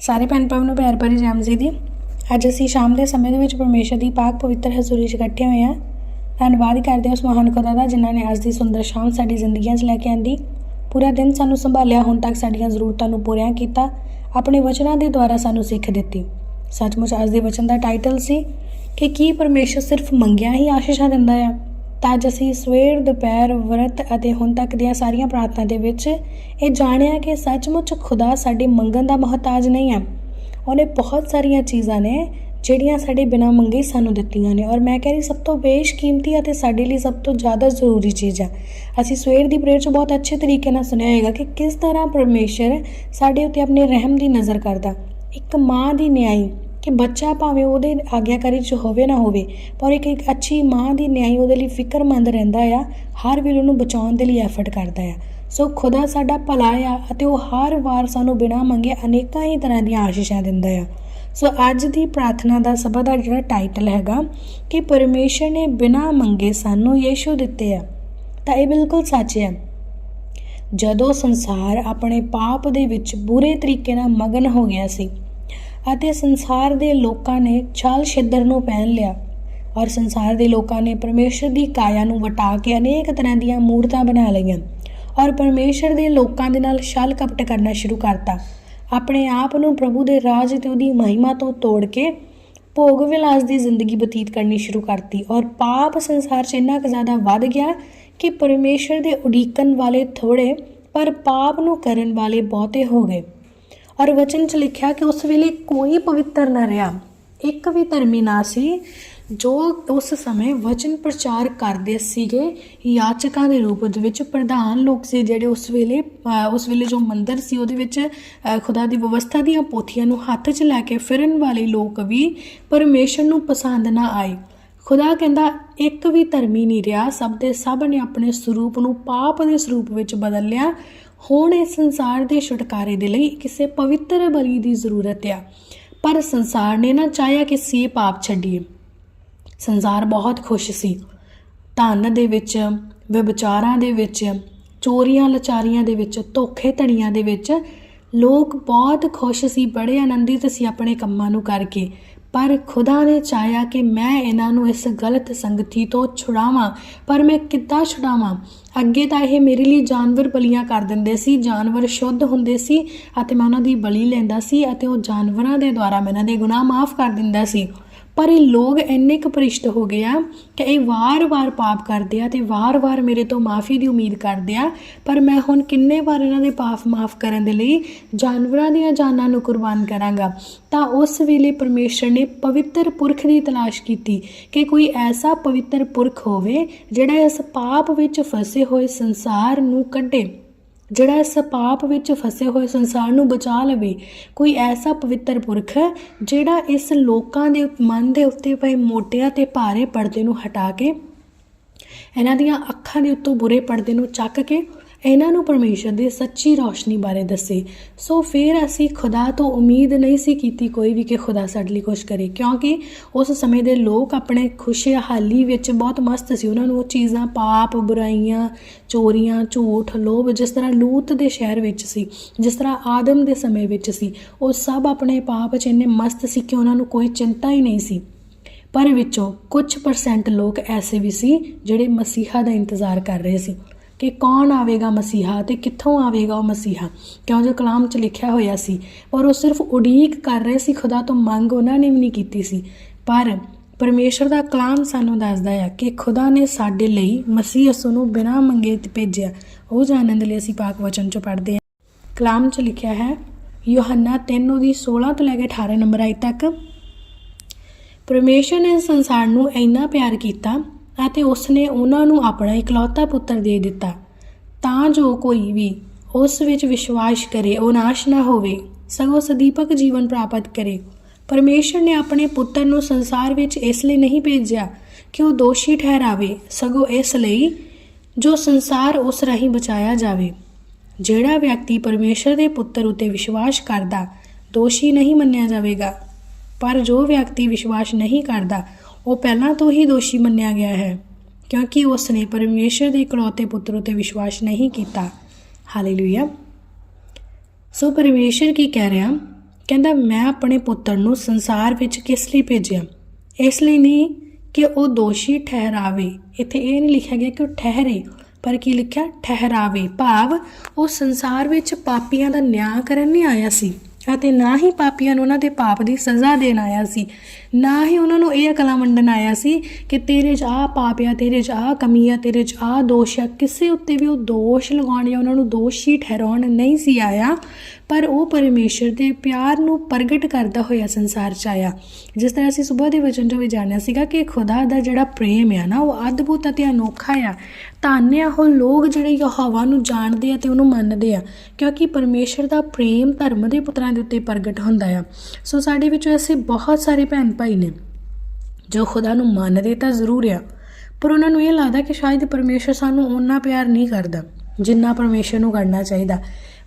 ਸਾਰੇ ਭੈਣ ਭਾਵ ਨੂੰ ਪਿਆਰ ਭਰੀ ਜੈ ਮਸੀਹ ਦੀ। ਅੱਜ ਅਸੀਂ ਸ਼ਾਮ ਦੇ ਸਮੇਂ ਦੇ ਵਿੱਚ ਪਰਮੇਸ਼ਰ ਦੀ ਪਾਕ ਪਵਿੱਤਰ ਹਜ਼ੂਰੀ 'ਚ ਇਕੱਠੇ ਹੋਏ ਹਾਂ। ਧੰਨਵਾਦ ਕਰਦੇ ਹਾਂ ਉਸ ਮਹਾਨ ਖੁਦਾ ਦਾ, ਜਿਨ੍ਹਾਂ ਨੇ ਅੱਜ ਦੀ ਸੁੰਦਰ ਸ਼ਾਮ ਸਾਡੀ ਜ਼ਿੰਦਗੀਆਂ 'ਚ ਲੈ ਕੇ ਆਂਦੀ। ਪੂਰਾ ਦਿਨ ਸਾਨੂੰ ਸੰਭਾਲਿਆ, ਹੁਣ ਤੱਕ ਸਾਡੀਆਂ ਜ਼ਰੂਰਤਾਂ ਨੂੰ ਪੂਰੀਆਂ ਕੀਤਾ। ਆਪਣੇ ਵਚਨਾਂ ਦੇ ਦੁਆਰਾ ਸਾਨੂੰ ਸਿੱਖ ਦਿੱਤੀ। ਸੱਚਮੁੱਚ ਅੱਜ ਦੇ ਵਚਨ ਦਾ ਟਾਈਟਲ ਸੀ ਕਿ ਕੀ ਪਰਮੇਸ਼ਰ ਸਿਰਫ ਮੰਗਿਆ ਹੀ ਆਸ਼ੀਸ਼ਾਂ ਦਿੰਦਾ ਹੈ ਤਾਂ ਅੱਜ ਅਸੀਂ ਸਵੇਰ, ਦੁਪਹਿਰ, ਵਰਤ ਅਤੇ ਹੁਣ ਤੱਕ ਦੀਆਂ ਸਾਰੀਆਂ ਪ੍ਰਾਰਥਨਾ ਦੇ ਵਿੱਚ ਇਹ ਜਾਣਿਆ ਕਿ ਸੱਚਮੁੱਚ ਖੁਦਾ ਸਾਡੇ ਮੰਗਣ ਦਾ ਮੁਹਤਾਜ ਨਹੀਂ ਹੈ। ਉਹਨੇ ਬਹੁਤ ਸਾਰੀਆਂ ਚੀਜ਼ਾਂ ਨੇ ਜਿਹੜੀਆਂ ਸਾਡੇ ਬਿਨਾਂ ਮੰਗੇ ਸਾਨੂੰ ਦਿੱਤੀਆਂ ਨੇ। ਔਰ ਮੈਂ ਕਹਿ ਰਹੀ, ਸਭ ਤੋਂ ਬੇਸ਼ਕੀਮਤੀ ਅਤੇ ਸਾਡੇ ਲਈ ਸਭ ਤੋਂ ਜ਼ਿਆਦਾ ਜ਼ਰੂਰੀ ਚੀਜ਼ ਆ। ਅਸੀਂ ਸਵੇਰ ਦੀ ਪ੍ਰੇਅਰ 'ਚ ਬਹੁਤ ਅੱਛੇ ਤਰੀਕੇ ਨਾਲ ਸੁਣਿਆ ਹੋਏਗਾ ਕਿ ਕਿਸ ਤਰ੍ਹਾਂ ਪਰਮੇਸ਼ਰ ਸਾਡੇ ਉੱਤੇ ਆਪਣੇ ਰਹਿਮ ਦੀ ਨਜ਼ਰ ਕਰਦਾ। ਇੱਕ ਮਾਂ ਦੀ ਨਿਆਈ ਕਿ ਬੱਚਾ ਭਾਵੇਂ ਉਹਦੇ ਆਗਿਆਕਾਰੀ 'ਚ ਹੋਵੇ ਨਾ ਹੋਵੇ, ਪਰ ਇੱਕ ਇੱਕ ਅੱਛੀ ਮਾਂ ਦੀ ਨਿਆਈ ਉਹਦੇ ਲਈ ਫਿਕਰਮੰਦ ਰਹਿੰਦਾ ਆ, ਹਰ ਵੇਲੇ ਉਹਨੂੰ ਬਚਾਉਣ ਦੇ ਲਈ ਐਫਰਟ ਕਰਦਾ ਆ। ਸੋ ਖੁਦਾ ਸਾਡਾ ਭਲਾ ਆ ਅਤੇ ਉਹ ਹਰ ਵਾਰ ਸਾਨੂੰ ਬਿਨਾਂ ਮੰਗੇ ਅਨੇਕਾਂ ਹੀ ਤਰ੍ਹਾਂ ਦੀਆਂ ਆਸ਼ੀਸ਼ਾਂ ਦਿੰਦਾ ਆ। ਸੋ ਅੱਜ ਦੀ ਪ੍ਰਾਰਥਨਾ ਦਾ ਸਬਦ ਦਾ ਜਿਹੜਾ ਟਾਈਟਲ ਹੈਗਾ ਕਿ ਪਰਮੇਸ਼ਰ ਨੇ ਬਿਨਾਂ ਮੰਗੇ ਸਾਨੂੰ ਯੀਸ਼ੂ ਦਿੱਤੇ ਆ। ਤਾਂ ਇਹ ਬਿਲਕੁਲ ਸੱਚ ਹੈ ਜਦੋਂ ਸੰਸਾਰ ਆਪਣੇ ਪਾਪ ਦੇ ਵਿੱਚ ਬੁਰੇ ਤਰੀਕੇ ਨਾਲ ਮਗਨ ਹੋ ਗਿਆ ਸੀ ਅਤੇ ਸੰਸਾਰ ਦੇ ਲੋਕਾਂ ਨੇ ਛਾਲ ਛਿੱਦਰ ਨੂੰ ਪਹਿਨ ਲਿਆ। ਔਰ ਸੰਸਾਰ ਦੇ ਲੋਕਾਂ ਨੇ ਪਰਮੇਸ਼ਰ ਦੀ ਕਾਇਆ ਨੂੰ ਵਟਾ ਕੇ ਅਨੇਕ ਤਰ੍ਹਾਂ ਦੀਆਂ ਮੂਰਤਾਂ ਬਣਾ ਲਈਆਂ। ਔਰ ਪਰਮੇਸ਼ਰ ਦੇ ਲੋਕਾਂ ਦੇ ਨਾਲ ਛਲ ਕਪਟ ਕਰਨਾ ਸ਼ੁਰੂ ਕਰਤਾ। ਆਪਣੇ ਆਪ ਨੂੰ ਪ੍ਰਭੂ ਦੇ ਰਾਜ ਤੇ ਉਹਦੀ ਮਹਿਮਾ ਤੋਂ ਤੋੜ ਕੇ ਭੋਗ ਵਿਲਾਸ ਦੀ ਜ਼ਿੰਦਗੀ ਬਤੀਤ ਕਰਨੀ ਸ਼ੁਰੂ ਕਰਤੀ। ਔਰ ਪਾਪ ਸੰਸਾਰ 'ਚ ਇੰਨਾ ਕੁ ਜ਼ਿਆਦਾ ਵੱਧ ਗਿਆ ਕਿ ਪਰਮੇਸ਼ਰ ਦੇ ਉਡੀਕਣ ਵਾਲੇ ਥੋੜੇ ਪਰ ਪਾਪ ਨੂੰ ਕਰਨ ਵਾਲੇ ਬਹੁਤੇ ਹੋ ਗਏ। ਔਰ ਵਚਨ 'ਚ ਲਿਖਿਆ ਕਿ ਉਸ ਵੇਲੇ ਕੋਈ ਪਵਿੱਤਰ ਨਾ ਰਿਹਾ। ਇੱਕ ਵੀ ਧਰਮੀ ਨਾ ਸੀ, ਜੋ ਉਸ ਸਮੇਂ ਵਚਨ ਪ੍ਰਚਾਰ ਕਰਦੇ ਸੀਗੇ। ਯਾਚਕਾਂ ਦੇ ਰੂਪ ਦੇ ਵਿੱਚ ਪ੍ਰਧਾਨ ਲੋਕ ਸੀ ਜਿਹੜੇ ਉਸ ਵੇਲੇ ਉਸ ਵੇਲੇ ਜੋ ਮੰਦਰ ਸੀ, ਉਹਦੇ ਵਿੱਚ ਖੁਦਾ ਦੀ ਵਿਵਸਥਾ ਦੀਆਂ ਪੋਥੀਆਂ ਨੂੰ ਹੱਥ 'ਚ ਲੈ ਕੇ ਫਿਰਨ ਵਾਲੇ ਲੋਕ ਵੀ ਪਰਮੇਸ਼ਰ ਨੂੰ ਪਸੰਦ ਨਾ ਆਏ। ਖੁਦਾ ਕਹਿੰਦਾ, ਇੱਕ ਵੀ ਧਰਮੀ ਨਹੀਂ ਰਿਹਾ, ਸਭ ਦੇ ਸਭ ਨੇ ਆਪਣੇ ਸਰੂਪ ਨੂੰ ਪਾਪ ਦੇ ਸਰੂਪ ਵਿੱਚ ਬਦਲ ਲਿਆ ਹੁਣ ਇਸ ਸੰਸਾਰ ਦੇ ਛੁਟਕਾਰੇ ਦੇ ਲਈ ਕਿਸੇ ਪਵਿੱਤਰ ਬਲੀ ਦੀ ਜ਼ਰੂਰਤ ਆ। ਪਰ ਸੰਸਾਰ ਨੇ ਨਾ ਚਾਹਿਆ ਕਿ ਸੀ ਪਾਪ ਛੱਡੀਏ। ਸੰਸਾਰ ਬਹੁਤ ਖੁਸ਼ ਸੀ। ਧਨ ਦੇ ਵਿੱਚ, ਵਿਭਚਾਰਾਂ ਦੇ ਵਿੱਚ, ਚੋਰੀਆਂ ਲਚਾਰੀਆਂ ਦੇ ਵਿੱਚ ਧੋਖੇ ਧੜੀਆਂ ਦੇ ਵਿੱਚ ਲੋਕ ਬਹੁਤ ਖੁਸ਼ ਸੀ, ਬੜੇ ਆਨੰਦਿਤ ਸੀ ਆਪਣੇ ਕੰਮਾਂ ਨੂੰ ਕਰਕੇ। ਪਰ ਖੁਦਾ ਨੇ ਚਾਹਿਆ ਕਿ ਮੈਂ ਇਹਨਾਂ ਨੂੰ ਇਸ ਗਲਤ ਸੰਗਤੀ ਤੋਂ ਛੁਡਾਵਾਂ, ਪਰ ਮੈਂ ਕਿੱਦਾਂ ਛੁਡਾਵਾਂ? ਅੱਗੇ ਤਾਂ ਇਹ ਮੇਰੇ ਲਈ ਜਾਨਵਰ ਬਲੀਆਂ ਕਰ ਦਿੰਦੇ ਸੀ, ਜਾਨਵਰ ਸ਼ੁੱਧ ਹੁੰਦੇ ਸੀ ਅਤੇ ਮੈਂ ਉਹਨਾਂ ਦੀ ਬਲੀ ਲੈਂਦਾ ਸੀ ਅਤੇ ਉਹ ਜਾਨਵਰਾਂ ਦੇ ਦੁਆਰਾ ਮੈਂ ਇਹਨਾਂ ਦੇ ਗੁਨਾਹ ਮਾਫ ਕਰ ਦਿੰਦਾ ਸੀ। ਪਰ ਇਹ ਲੋਕ ਇੰਨੇ ਕੁ ਭ੍ਰਿਸ਼ਟ ਹੋ ਗਏ ਆ ਕਿ ਇਹ ਵਾਰ-ਵਾਰ ਪਾਪ ਕਰਦੇ ਆ ਤੇ ਵਾਰ-ਵਾਰ ਮੇਰੇ ਤੋਂ ਮਾਫੀ ਦੀ ਉਮੀਦ ਕਰਦੇ ਆ। ਪਰ ਮੈਂ ਹੁਣ ਕਿੰਨੇ ਵਾਰ ਇਹਨਾਂ ਦੇ ਪਾਪ ਮਾਫ ਕਰਨ ਦੇ ਲਈ ਜਾਨਵਰਾਂ ਦੀਆਂ ਜਾਨਾਂ ਨੂੰ ਕੁਰਬਾਨ ਕਰਾਂਗਾ। ਤਾਂ ਉਸ ਵੇਲੇ ਪਰਮੇਸ਼ਰ ਨੇ ਪਵਿੱਤਰ ਪੁਰਖ ਦੀ ਤਲਾਸ਼ ਕੀਤੀ ਕਿ ਕੋਈ ਐਸਾ ਪਵਿੱਤਰ ਪੁਰਖ ਹੋਵੇ ਜਿਹੜਾ ਇਸ ਪਾਪ ਵਿੱਚ ਫਸੇ ਹੋਏ ਸੰਸਾਰ ਨੂੰ ਕੱਢੇ। ਜਿਹੜਾ ਇਸ ਪਾਪ ਵਿੱਚ ਫਸੇ ਹੋਏ ਸੰਸਾਰ ਨੂੰ ਬਚਾ ਲਵੇ, ਕੋਈ ਐਸਾ ਪਵਿੱਤਰ ਪੁਰਖ ਜਿਹੜਾ ਇਸ ਲੋਕਾਂ ਦੇ ਮਨ ਦੇ ਉੱਤੇ ਪਏ ਮੋਟਿਆਂ ਤੇ ਭਾਰੇ ਪਰਦੇ ਨੂੰ ਹਟਾ ਕੇ, ਇਹਨਾਂ ਦੀਆਂ ਅੱਖਾਂ ਦੇ ਉੱਤੋਂ ਬੁਰੇ ਪਰਦੇ ਨੂੰ ਚੱਕ ਕੇ ਇਹਨਾਂ ਨੂੰ ਪਰਮੇਸ਼ਰ ਦੀ ਸੱਚੀ ਰੋਸ਼ਨੀ ਬਾਰੇ ਦੱਸੇ। ਸੋ ਫਿਰ ਅਸੀਂ ਖੁਦਾ ਤੋਂ ਉਮੀਦ ਨਹੀਂ ਸੀ ਕੀਤੀ ਕੋਈ ਵੀ ਕਿ ਖੁਦਾ ਸਾਡੇ ਲਈ ਕੁਝ ਕਰੇ, ਕਿਉਂਕਿ ਉਸ ਸਮੇਂ ਦੇ ਲੋਕ ਆਪਣੇ ਖੁਸ਼ਹਾਲੀ ਵਿੱਚ ਬਹੁਤ ਮਸਤ ਸੀ। ਉਹਨਾਂ ਨੂੰ ਉਹ ਚੀਜ਼ਾਂ, ਪਾਪ, ਬੁਰਾਈਆਂ, ਚੋਰੀਆਂ, ਝੂਠ, ਲੋਭ ਜਿਸ ਤਰ੍ਹਾਂ ਲੂਤ ਦੇ ਸ਼ਹਿਰ ਵਿੱਚ ਸੀ, ਜਿਸ ਤਰ੍ਹਾਂ ਆਦਮ ਦੇ ਸਮੇਂ ਵਿੱਚ ਸੀ, ਉਹ ਸਭ ਆਪਣੇ ਪਾਪ 'ਚ ਇੰਨੇ ਮਸਤ ਸੀ ਕਿ ਉਹਨਾਂ ਨੂੰ ਕੋਈ ਚਿੰਤਾ ਹੀ ਨਹੀਂ ਸੀ। ਪਰ ਵਿੱਚੋਂ ਕੁਝ ਪਰਸੈਂਟ ਲੋਕ ਐਸੇ ਵੀ ਸੀ ਜਿਹੜੇ ਮਸੀਹਾ ਦਾ ਇੰਤਜ਼ਾਰ ਕਰ ਰਹੇ ਸੀ। ਕਿ ਕੌਣ ਆਵੇਗਾ ਮਸੀਹਾ ਤੇ ਕਿੱਥੋਂ ਆਵੇਗਾ ਉਹ ਮਸੀਹਾ? ਕਿਉਂ ਜੋ ਕਲਾਮ 'ਚ ਲਿਖਿਆ ਹੋਇਆ ਸੀ, ਔਰ ਉਹ ਸਿਰਫ ਉਡੀਕ ਕਰ ਰਹੇ ਸੀ, ਖੁਦਾ ਤੋਂ ਮੰਗ ਉਹਨਾਂ ਨੇ ਵੀ ਨਹੀਂ ਕੀਤੀ ਸੀ। ਪਰ ਪਰਮੇਸ਼ਰ ਦਾ ਕਲਾਮ ਸਾਨੂੰ ਦੱਸਦਾ ਹੈ ਕਿ ਖੁਦਾ ਨੇ ਸਾਡੇ ਲਈ ਮਸੀਹ ਯਿਸੂ ਨੂੰ ਬਿਨਾਂ ਮੰਗੇ ਤੇ ਭੇਜਿਆ। ਉਹ ਜਾਣਨ ਦੇ ਲਈ ਅਸੀਂ ਪਾਕ ਵਚਨ 'ਚੋਂ ਪੜ੍ਹਦੇ ਹਾਂ। ਕਲਾਮ 'ਚ ਲਿਖਿਆ ਹੈ, ਯੋਹੰਨਾ 3 ਦੀ 16 ਤੋਂ ਲੈ ਕੇ 18 ਨੰਬਰ ਆਈ ਤੱਕ, ਪਰਮੇਸ਼ਰ ਨੇ ਸੰਸਾਰ ਨੂੰ ਇੰਨਾ ਪਿਆਰ ਕੀਤਾ ਅਤੇ ਉਸ ਉਹਨਾਂ ਨੂੰ ਆਪਣਾ ਇਕਲੌਤਾ ਪੁੱਤਰ ਦੇ ਦਿੱਤਾ। ਤਾਂ ਜੋ ਕੋਈ ਵੀ ਉਸ ਵਿੱਚ ਵਿਸ਼ਵਾਸ ਕਰੇ ਉਹ ਨਾਸ਼ ਨਾ ਹੋਵੇ, ਸਗੋਂ ਸਦੀਪਕ ਜੀਵਨ ਪ੍ਰਾਪਤ ਕਰੇ। ਪਰਮੇਸ਼ਰ ਨੇ ਆਪਣੇ ਪੁੱਤਰ ਨੂੰ ਸੰਸਾਰ ਵਿੱਚ ਇਸ ਲਈ ਨਹੀਂ ਭੇਜਿਆ ਕਿ ਉਹ ਦੋਸ਼ੀ ਠਹਿਰਾਵੇ, ਸਗੋਂ ਇਸ ਲਈ ਜੋ ਸੰਸਾਰ ਉਸ ਰਾਹੀਂ ਬਚਾਇਆ ਜਾਵੇ। ਜਿਹੜਾ ਵਿਅਕਤੀ ਪਰਮੇਸ਼ਰ ਦੇ ਪੁੱਤਰ ਉਤੇ ਵਿਸ਼ਵਾਸ ਕਰਦਾ, ਦੋਸ਼ੀ ਨਹੀਂ ਮੰਨਿਆ ਜਾਵੇਗਾ। ਪਰ ਜੋ ਵਿਅਕਤੀ ਵਿਸ਼ਵਾਸ ਨਹੀਂ ਕਰਦਾ ਉਹ ਪਹਿਲਾਂ ਤੋਂ ਹੀ ਦੋਸ਼ੀ ਮੰਨਿਆ ਗਿਆ ਹੈ, ਕਿਉਂਕਿ ਉਸ ਨੇ ਪਰਮੇਸ਼ਰ ਦੇ ਇਕਲੌਤੇ ਪੁੱਤਰ ਉਤੇ ਵਿਸ਼ਵਾਸ ਨਹੀਂ ਕੀਤਾ। ਹਾਲੇਲੂਇਆ। ਸੋ ਪਰਮੇਸ਼ਰ ਕੀ ਕਹਿ ਰਿਹਾ? ਕਹਿੰਦਾ, ਮੈਂ ਆਪਣੇ ਪੁੱਤਰ ਨੂੰ ਸੰਸਾਰ ਵਿੱਚ ਕਿਸ ਲਈ ਭੇਜਿਆ? ਇਸ ਲਈ ਨਹੀਂ ਕਿ ਉਹ ਦੋਸ਼ੀ ਠਹਿਰਾਵੇ। ਇੱਥੇ ਇਹ ਨਹੀਂ ਲਿਖਿਆ ਗਿਆ ਕਿ ਉਹ ਠਹਿਰੇ, ਪਰ ਕੀ ਲਿਖਿਆ? ਠਹਿਰਾਵੇ। ਭਾਵ ਉਹ ਸੰਸਾਰ ਵਿੱਚ ਪਾਪੀਆਂ ਦਾ ਨਿਆਂ ਕਰਨ ਨਹੀਂ ਆਇਆ ਸੀ, ਅਤੇ ਨਾ ਹੀ ਪਾਪੀਆਂ ਨੂੰ ਉਹਨਾਂ ਦੇ ਪਾਪ ਦੀ ਸਜ਼ਾ ਦੇਣ ਆਇਆ ਸੀ। ਨਾ ਹੀ ਉਹਨਾਂ ਨੂੰ ਇਹ ਅਕਲਾ ਵੰਡਣ ਆਇਆ ਸੀ ਕਿ ਤੇਰੇ 'ਚ ਆਹ ਪਾਪ ਆ, ਤੇਰੇ 'ਚ ਆਹ ਕਮੀ ਆ, ਤੇਰੇ 'ਚ ਆਹ ਦੋਸ਼ ਆ। ਕਿਸੇ ਉੱਤੇ ਵੀ ਉਹ ਦੋਸ਼ ਲਗਾਉਣ ਜਾਂ ਉਹਨਾਂ ਨੂੰ ਦੋਸ਼ੀ ਠਹਿਰਾਉਣ ਨਹੀਂ ਸੀ ਆਇਆ, ਪਰ ਉਹ ਪਰਮੇਸ਼ਰ ਦੇ ਪਿਆਰ ਨੂੰ ਪ੍ਰਗਟ ਕਰਦਾ ਹੋਇਆ ਸੰਸਾਰ 'ਚ ਆਇਆ। ਜਿਸ ਤਰ੍ਹਾਂ ਅਸੀਂ ਸਵੇਰ ਦੇ ਵਚਨ 'ਚੋਂ ਵੀ ਜਾਣਿਆ ਸੀਗਾ ਕਿ ਖੁਦਾ ਦਾ ਜਿਹੜਾ ਪ੍ਰੇਮ ਆ ਨਾ, ਉਹ ਅਦਭੁਤ ਅਤੇ ਅਨੋਖਾ ਆ। ਧੰਨ ਉਹ ਲੋਕ ਜਿਹੜੇ ਯਹੋਵਾ ਨੂੰ ਜਾਣਦੇ ਆ ਤੇ ਉਹਨੂੰ ਮੰਨਦੇ ਆ, ਕਿਉਂਕਿ ਪਰਮੇਸ਼ਰ ਦਾ ਪ੍ਰੇਮ ਧਰਮ ਦੇ ਪੁੱਤਰਾਂ ਦੇ ਉੱਤੇ ਪ੍ਰਗਟ ਹੁੰਦਾ ਆ। ਸੋ ਸਾਡੇ ਵਿੱਚੋਂ ਐਸੇ ਬਹੁਤ ਸਾਰੇ ਭੈਣ ਭਾਈ ਨੇ। ਜੋ ਖੁਦਾ ਨੂੰ ਮੰਨਦੇ ਤਾਂ ਜ਼ਰੂਰ ਆ, ਪਰ ਉਹਨਾਂ ਨੂੰ ਇਹ ਲੱਗਦਾ ਕਿ ਸ਼ਾਇਦ ਪਰਮੇਸ਼ਰ ਸਾਨੂੰ ਓਨਾ ਪਿਆਰ ਨਹੀਂ ਕਰਦਾ, ਜਿੰਨਾ ਪਰਮੇਸ਼ਰ ਨੂੰ ਕਰਨਾ ਚਾਹੀਦਾ।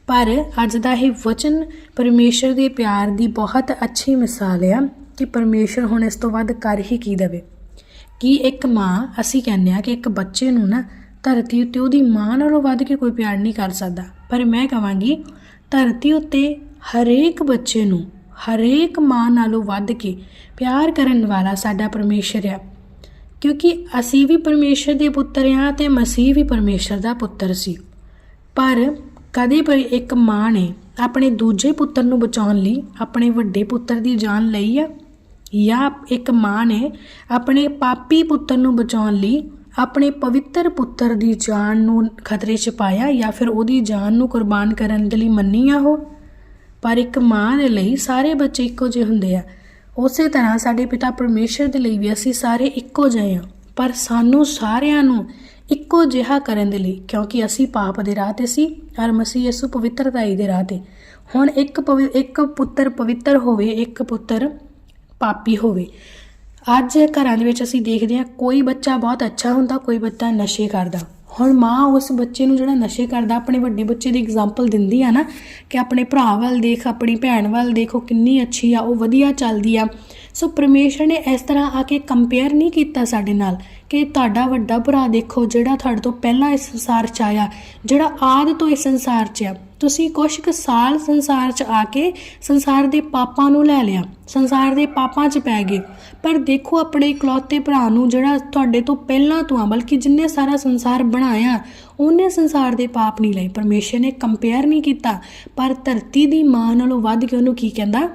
ਪਰ ਅੱਜ ਦਾ ਇਹ ਵਚਨ ਪਰਮੇਸ਼ਰ ਦੇ ਪਿਆਰ ਦੀ ਬਹੁਤ ਅੱਛੀ ਮਿਸਾਲ ਆ ਕਿ ਪਰਮੇਸ਼ਰ ਹੁਣ ਇਸ ਤੋਂ ਵੱਧ ਕਰ ਹੀ ਕੀ ਦੇਵੇ। ਕਿ ਇੱਕ ਮਾਂ, ਅਸੀਂ ਕਹਿੰਦੇ ਆ ਕਿ ਇੱਕ ਬੱਚੇ ਨੂੰ ਨਾ ਧਰਤੀ ਉੱਤੇ ਉਹਦੀ ਮਾਂ ਨਾਲੋਂ ਵੱਧ ਕੇ ਕੋਈ ਪਿਆਰ ਨਹੀਂ ਕਰ ਸਕਦਾ। ਪਰ ਮੈਂ ਕਹਾਂਗੀ, ਧਰਤੀ ਉੱਤੇ ਹਰੇਕ ਬੱਚੇ ਨੂੰ ਹਰੇਕ ਮਾਂ ਨਾਲੋਂ ਵੱਧ ਕੇ ਪਿਆਰ ਕਰਨ ਵਾਲਾ ਸਾਡਾ ਪਰਮੇਸ਼ਰ ਆ। ਕਿਉਂਕਿ ਅਸੀਂ ਵੀ ਪਰਮੇਸ਼ਰ ਦੇ ਪੁੱਤਰ ਹਾਂ ਤੇ ਮਸੀਹ ਵੀ ਪਰਮੇਸ਼ਰ ਦਾ ਪੁੱਤਰ ਸੀ। ਪਰ ਕਦੇ ਵੀ ਇੱਕ ਮਾਂ ਨੇ ਆਪਣੇ ਦੂਜੇ ਪੁੱਤਰ ਨੂੰ ਬਚਾਉਣ ਲਈ, ਆਪਣੇ ਵੱਡੇ ਪੁੱਤਰ ਦੀ ਜਾਨ ਲਈ ਆ, ਜਾਂ ਇੱਕ ਮਾਂ ਨੇ ਆਪਣੇ ਪਾਪੀ ਪੁੱਤਰ ਨੂੰ ਬਚਾਉਣ ਲਈ ਆਪਣੇ ਪਵਿੱਤਰ ਪੁੱਤਰ ਦੀ ਜਾਨ ਨੂੰ ਖਤਰੇ 'ਚ ਪਾਇਆ ਜਾਂ ਫਿਰ ਉਹਦੀ ਜਾਨ ਨੂੰ ਕੁਰਬਾਨ ਕਰਨ ਦੇ ਲਈ ਮੰਨੀ ਆ ਉਹ। ਪਰ ਇੱਕ ਮਾਂ ਦੇ ਲਈ ਸਾਰੇ ਬੱਚੇ ਇੱਕੋ ਜਿਹੇ ਹੁੰਦੇ ਆ। ਉਸੇ ਤਰ੍ਹਾਂ ਸਾਡੇ ਪਿਤਾ ਪਰਮੇਸ਼ਰ ਦੇ ਲਈ ਵੀ ਅਸੀਂ ਸਾਰੇ ਇੱਕੋ ਜਿਹੇ ਆ ਪਰ ਸਾਨੂੰ ਸਾਰਿਆਂ ਨੂੰ ਇੱਕੋ ਜਿਹਾ ਕਰਨ ਦੇ ਲਈ, ਕਿਉਂਕਿ ਅਸੀਂ ਪਾਪ ਦੇ ਰਾਹ ਤੇ ਸੀ ਔਰ ਮਸੀਹ ਯਿਸੂ ਪਵਿੱਤਰਤਾਈ ਦੇ ਰਾਹ ਤੇ। ਹੁਣ ਇੱਕ ਪਵਿ- ਇੱਕ ਪੁੱਤਰ ਪਵਿੱਤਰ ਹੋਵੇ, ਇੱਕ ਪੁੱਤਰ ਪਾਪੀ ਹੋਵੇ। ਅੱਜ ਘਰਾਂ ਦੇ ਵਿੱਚ ਅਸੀਂ ਦੇਖਦੇ ਹਾਂ, ਕੋਈ ਬੱਚਾ ਬਹੁਤ ਅੱਛਾ ਹੁੰਦਾ, ਕੋਈ ਬੱਚਾ ਨਸ਼ੇ ਕਰਦਾ। ਹੁਣ ਮਾਂ ਉਸ ਬੱਚੇ ਨੂੰ ਜਿਹੜਾ ਨਸ਼ੇ ਕਰਦਾ, ਆਪਣੇ ਵੱਡੇ ਬੱਚੇ ਦੀ ਐਗਜ਼ਾਮਪਲ ਦਿੰਦੀ ਆ ਨਾ, ਕਿ ਆਪਣੇ ਭਰਾ ਵੱਲ ਦੇਖ, ਆਪਣੀ ਭੈਣ ਵੱਲ ਦੇਖੋ ਕਿੰਨੀ ਅੱਛੀ ਆ, ਉਹ ਵਧੀਆ ਚੱਲਦੀ ਆ। ਸੋ ਪਰਮੇਸ਼ਰ ਨੇ ਇਸ ਤਰ੍ਹਾਂ ਆ ਕੇ ਕੰਪੇਅਰ ਨਹੀਂ ਕੀਤਾ ਸਾਡੇ ਨਾਲ, ਕਿ ਤੁਹਾਡਾ ਵੱਡਾ ਭਰਾ ਦੇਖੋ ਜਿਹੜਾ ਤੁਹਾਡੇ ਤੋਂ ਪਹਿਲਾਂ ਇਸ ਸੰਸਾਰ 'ਚ ਆਇਆ, ਜਿਹੜਾ ਆਦ ਤੋਂ ਇਸ ਸੰਸਾਰ 'ਚ ਆ। ਤੁਸੀਂ ਕੁਝ ਕੁ ਸਾਲ ਸੰਸਾਰ 'ਚ ਆ ਕੇ ਸੰਸਾਰ ਦੇ ਪਾਪਾਂ ਨੂੰ ਲੈ ਲਿਆ, ਸੰਸਾਰ ਦੇ ਪਾਪਾਂ 'ਚ ਪੈ ਗਏ। ਪਰ ਦੇਖੋ ਆਪਣੇ ਇਕਲੌਤੇ ਭਰਾ ਨੂੰ ਜਿਹੜਾ ਤੁਹਾਡੇ ਤੋਂ ਪਹਿਲਾਂ ਤੋਂ ਆ, ਬਲਕਿ ਜਿੰਨੇ ਸਾਰਾ ਸੰਸਾਰ ਬਣਾਇਆ, ਉਹਨੇ ਸੰਸਾਰ ਦੇ ਪਾਪ ਨਹੀਂ ਲਏ। ਪਰਮੇਸ਼ਰ ਨੇ ਕੰਪੇਅਰ ਨਹੀਂ ਕੀਤਾ, ਪਰ ਧਰਤੀ ਦੀ ਮਾਂ ਨਾਲੋਂ ਵੱਧ ਕੇ ਉਹਨੂੰ ਕੀ ਕਹਿੰਦਾ?